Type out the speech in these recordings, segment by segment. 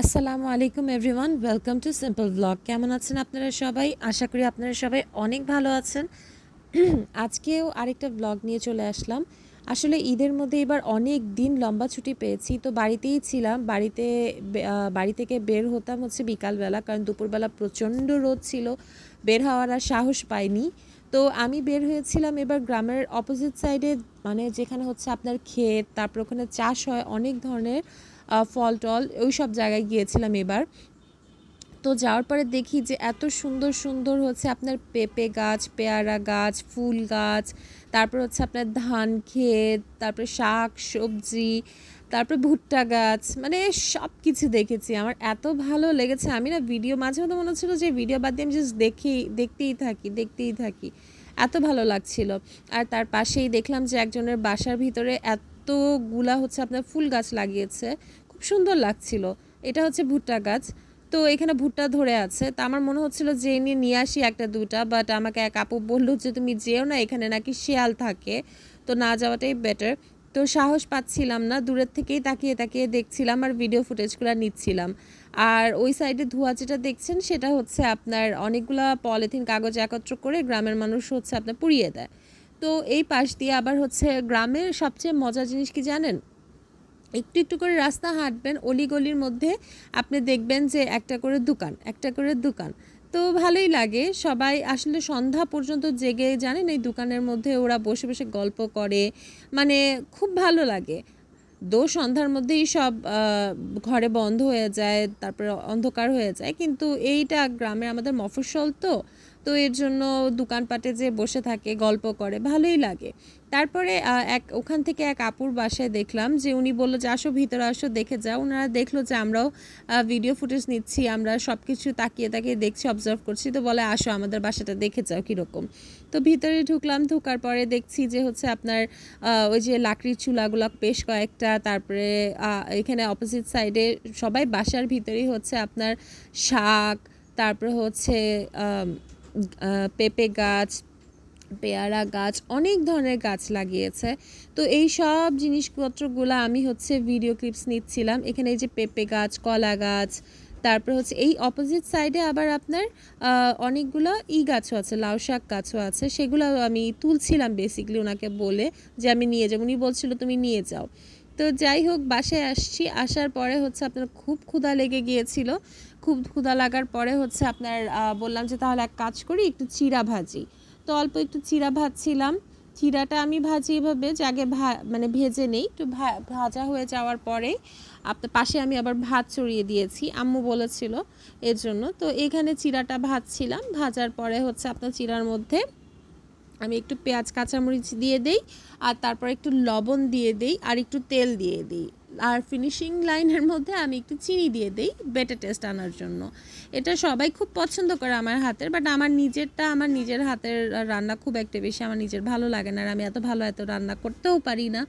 আসসালামু আলাইকুম everyone, welcome to simple vlog. কেমন আছেন আপনারা সবাই? আশা করি আপনারা সবাই অনেক ভালো আছেন। আজকেও আরেকটা ব্লগ নিয়ে চলে আসলাম। আসলে ঈদের মধ্যে এবার অনেক দিন লম্বা ছুটি পেয়েছি, তো বাড়িতেই ছিলাম। বাড়িতে বাড়ি থেকে বের হতাম হচ্ছে বিকালবেলা, কারণ দুপুরবেলা প্রচণ্ড রোদ ছিল। বের হওয়ার আর সাহস পাইনি। তো আমি বের হয়েছিলাম এবার গ্রামের অপোজিট সাইডে মানে যেখানে হচ্ছে আপনার ক্ষেত, তারপর ওখানে চাষ হয় অনেক ধরনের। ফল টল ওই সব জায়গায় গিয়েছিলাম এবার। তো যাওয়ার পরে দেখি যে এত সুন্দর সুন্দর হচ্ছে আপনার পেঁপে গাছ, পেয়ারা গাছ, ফুল গাছ, তারপর হচ্ছে আপনার ধান ক্ষেত, তারপরে শাক, সবজি, তারপর ভুট্টা গাছ মানে সব কিছু দেখেছি। আমার এত ভালো লেগেছে। আমি না ভিডিও মাঝে মধ্যে মনে হচ্ছিল যে ভিডিও বাদ দিয়ে আমি জাস্ট দেখি, দেখতেই থাকি দেখতেই থাকি। এত ভালো লাগছিল। আর তার পাশেই দেখলাম যে একজনের বাসার ভিতরে এত এতগুলা হচ্ছে আপনার ফুল গাছ লাগিয়েছে। খুব সুন্দর লাগছিল। এটা হচ্ছে ভুট্টা গাছ। তো এখানে ভুট্টা ধরে আছে। তা আমার মনে হচ্ছিল যে নিয়ে নিয়ে আসি একটা দুটা বাট আমাকে এক আপু বলল যে তুমি যেও না, এখানে নাকি শিয়াল থাকে। তো না যাওয়াটাই বেটার তো সাহস পাচ্ছিলাম না। দূরের থেকেই তাকিয়ে তাকিয়ে দেখছিলাম আর ভিডিও ফুটেজগুলো নিচ্ছিলাম। আর ওই সাইডে ধোঁয়া যেটা দেখছেন, সেটা হচ্ছে আপনার অনেকগুলা পলিথিন কাগজ একত্র করে গ্রামের মানুষ হচ্ছে আপনার পুড়িয়ে দেয়। তো এই পাশ দিয়ে আবার হচ্ছে গ্রামের সবচেয়ে মজার জিনিস কি জানেন? একটু একটু করে রাস্তা হাঁটবেন, অলিগলির মধ্যে আপনি দেখবেন যে একটা করে দোকান, একটা করে দোকান। তো ভালোই লাগে। সবাই আসলে সন্ধ্যা পর্যন্ত জেগে জানেন, এই দোকানের মধ্যে ওরা বসে বসে গল্প করে। মানে খুব ভালো লাগে। দো সন্ধ্যার মধ্যেই সব ঘরে বন্ধ হয়ে যায়, তারপরে অন্ধকার হয়ে যায়। কিন্তু এইটা গ্রামে আমাদের মফস্বল তো তো এর জন্য দোকানপাটে যে বসে থাকে, গল্প করে, ভালোই লাগে। তারপরে এক, ওখান থেকে এক আপুর বাসায় দেখলাম যে উনি বলল যে, আসো ভিতরে আসো, দেখে যাও। ওনারা দেখল যে আমরাও ভিডিও ফুটেজ নিচ্ছি, আমরা সব কিছু তাকিয়ে তাকিয়ে দেখছি অবজার্ভ করছি। তো বলে, আসো আমাদের বাসাটা দেখে যাও কীরকম। তো ভিতরে ঢুকলাম, ঢুকার পরে দেখছি যে হচ্ছে আপনার ওই যে লাকড়ির চুলাগুলো বেশ কয়েকটা, তারপরে এখানে অপোজিট সাইডে সবাই বাসার ভিতরেই হচ্ছে আপনার শাক, তারপরে হচ্ছে পেঁপে গাছ, পেয়ারা গাছ, অনেক ধরনের গাছ লাগিয়েছে। তো এই সব জিনিসপত্রগুলো আমি হচ্ছে ভিডিও ক্লিপস নিচ্ছিলাম। এখানে এই যে পেঁপে গাছ, কলা গাছ, তারপর হচ্ছে এই অপোজিট সাইডে আবার আপনার অনেকগুলো ই গাছও আছে, লাউ শাক গাছও আছে। সেগুলো আমি তুলছিলাম বেসিকলি ওনাকে বলে যে আমি নিয়ে যাব। উনি বলছিল, তুমি নিয়ে যাও। তো যাই হোক, বাসায় আসছি। আসার পরে হচ্ছে আপনার খুব ক্ষুধা লেগে গিয়েছিল। খুব ক্ষুধা লাগার পরে হচ্ছে আপনার বললাম যে তাহলে এক কাজ করি, একটু চিড়া ভাজি। তো অল্প একটু চিড়া ভাজছিলাম। চিড়াটা আমি ভাজি এভাবে, যে আগে ভা মানে ভেজে নেই। একটু ভাজা হয়ে যাওয়ার পরে আপনার পাশে আমি আবার ভাত চড়িয়ে দিয়েছি। আম্মু বলেছিল এর জন্য। তো এখানে চিড়াটা ভাজছিলাম। ভাজার পরে হচ্ছে আপনার চিড়ার মধ্যে আমি একটু পেঁয়াজ, কাঁচামরিচ দিয়ে দেই, আর তারপর একটু লবণ দিয়ে দেই, আর একটু তেল দিয়ে দিই। আর ফিনিশিং লাইনের মধ্যে আমি একটু চিনি দিয়ে দেই বেটার টেস্ট আনার জন্য। এটা সবাই খুব পছন্দ করে আমার হাতের বাট আমার নিজেরটা, আমার নিজের হাতের রান্না খুব একটা বেশি আমার নিজের ভালো লাগে না, আর আমি এত ভালো এত রান্না করতেও পারি না।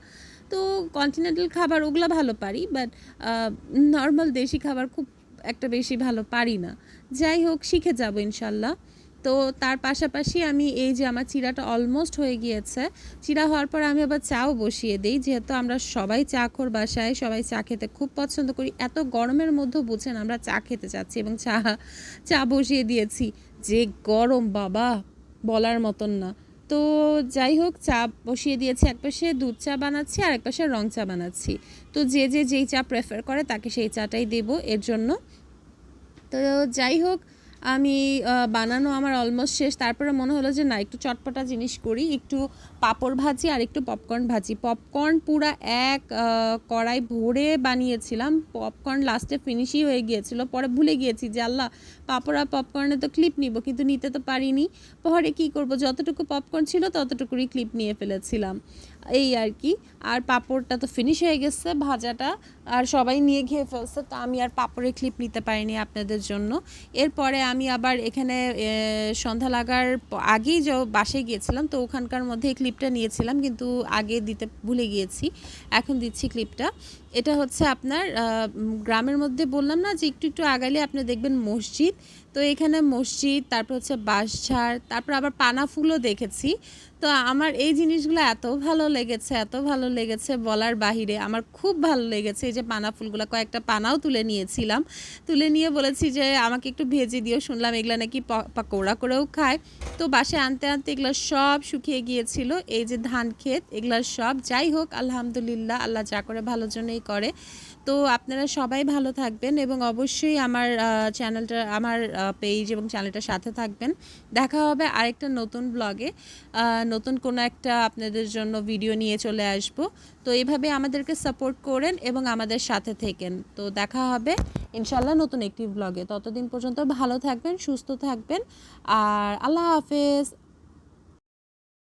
তো কন্টিনেন্টাল খাবার ওগুলো ভালো পারি বাট নর্মাল দেশি খাবার খুব একটা বেশি ভালো পারি না। যাই হোক, শিখে যাব ইনশাল্লাহ। তো তার পাশাপাশি আমি এই যে আমার চিড়াটা অলমোস্ট হয়ে গিয়েছে চিড়া হওয়ার পর আমি আবার চাও বসিয়ে দিই। যেহেতু আমরা সবাই চা খোর বাসায়, সবাই চা খেতে খুব পছন্দ করি। এত গরমের মধ্যেও বুঝেন আমরা চা খেতে চাচ্ছি এবং চা চা বসিয়ে দিয়েছি। যে গরম, বাবা, বলার মতন না। তো যাই হোক, চা বসিয়ে দিয়েছি। এক পাশে দুধ চা বানাচ্ছি আর এক পাশে রং চা বানাচ্ছি। তো যে যে, যেই চা প্রেফার করে তাকে সেই চাটাই দেবো এর জন্য। তো যাই হোক আমি বানানো আমার অলমোস্ট শেষ। তারপরে মনে হলো যে, না, একটু চটপটা জিনিস করি। একটু পাঁপড় ভাজি আর একটু পপকর্ন ভাজি। পপকর্ন পুরা এক কড়াই ভরে বানিয়েছিলাম। পপকর্ন লাস্টে ফিনিশই হয়ে গিয়েছিল। পরে ভুলে গিয়েছি যে, আল্লাহ, পাঁপড় আর পপকর্নে তো ক্লিপ নিব। কিন্তু নিতে তো পারিনি। পরে কী করব? যতটুকু পপকর্ন ছিল ততটুকুই ক্লিপ নিয়ে ফেলেছিলাম। এই আর কি। আর পাঁপড়টা তো ফিনিশ হয়ে গেছে, ভাজাটা। আর সবাই নিয়ে খেয়ে ফেলছে, তো আমি আর পাঁপড়ের ক্লিপ নিতে পারিনি আপনাদের জন্য। এরপরে আমি আবার এখানে সন্ধ্যা লাগার আগেই যে বাসে গিয়েছিলাম, তো ওখানকার মধ্যে ক্লিপটা নিয়েছিলাম, কিন্তু আগে দিতে ভুলে গিয়েছি। এখন দিচ্ছি ক্লিপটা এটা হচ্ছে আপনার গ্রামের মধ্যে বললাম না যে একটু একটু আগালে আপনি দেখবেন মসজিদ। তো এখানে মসজিদ, তারপর হচ্ছে বাঁশঝাড় তারপর আবার পানা ফুলও দেখেছি। তো আমার এই জিনিসগুলো এত ভালো লেগেছে, এত ভালো লেগেছে বলার বাহিরে। আমার খুব ভালো লেগেছে এই যে পানা ফুলগুলো। কয়েকটা পানাও তুলে নিয়েছিলাম। তুলে নিয়ে বলেছি যে আমাকে একটু ভেজে দিও। শুনলাম এগুলো নাকি পাকোড়া করেও খায়। তো বাসায় আনতে আনতে এগুলো সব শুকিয়ে গিয়েছিল। এই যে ধান ক্ষেত, এগুলো সব। যাই হোক, আলহামদুলিল্লাহ, আল্লাহ যা করে ভালোর জন্যই করে। তো আপনারা সবাই ভালো থাকবেন এবং অবশ্যই আমার চ্যানেলটা আমার পেজ এবং চ্যানেলটার সাথে থাকবেন। দেখা হবে আরেকটা নতুন ব্লগে নতুন কোনো একটা আপনাদের জন্য ভিডিও নিয়ে চলে আসব। তো এইভাবে আমাদেরকে সাপোর্ট করেন এবং আমাদের সাথে থেকেন। তো দেখা হবে ইনশাল্লাহ নতুন একটি ব্লগে ততদিন পর্যন্ত ভালো থাকবেন, সুস্থ থাকবেন। আর আল্লাহ হাফেজ।